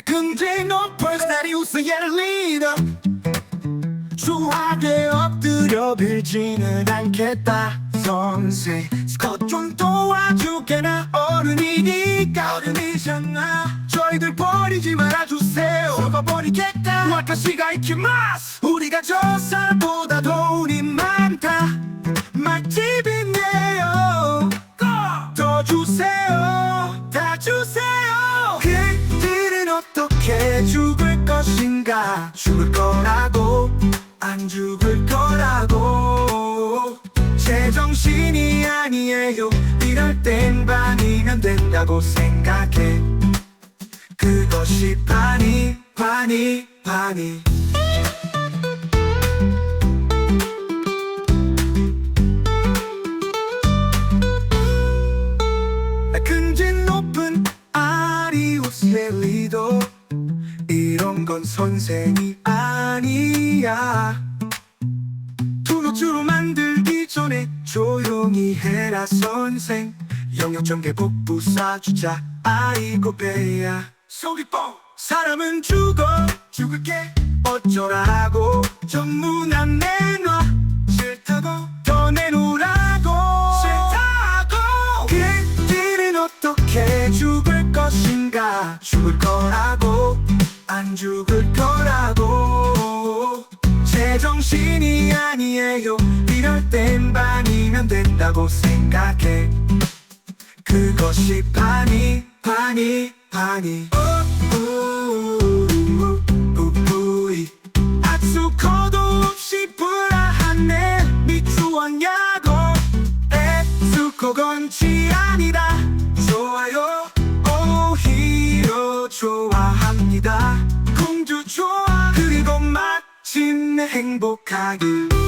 근데 너 personality 리더 수하게 엎드려 빌지는 않겠다. 선생 스컷 좀 도와주게나. 어른이니까 어른이잖아. 저희들 버리지 말아주세요. 죽어버리겠다. 와타시가 이키마스. 우리가 저 사람보다 돈 죽을 거라고 안 죽을 거라고. 제정신이 아니에요. 이럴 땐 반이면 된다고 생각해. 그것이 반이 반이 반이 이런 건 선생이 아니야. 투노주로 만들기 전에 조용히 해라 선생. 영역 전개 복부 쏴주자 아이고 배야. 속이 뻥. 사람은 죽어 죽을게. 어쩌라고. 전문 안 내놔 싫다고 더 내놓으라고. 싫다고. 그들은 어떻게 죽을 것인가. 죽을 거라고 안 죽을 거라고. 제정신이 아니에요. 이럴 땐 반이면 된다고 생각해. 그것이 반이 반이 반이. 우우우우이. 악수코도 없이 불안해. 미추었냐고. 애수코 건치 아니다. 좋아요. 오히려 좋아 행복하길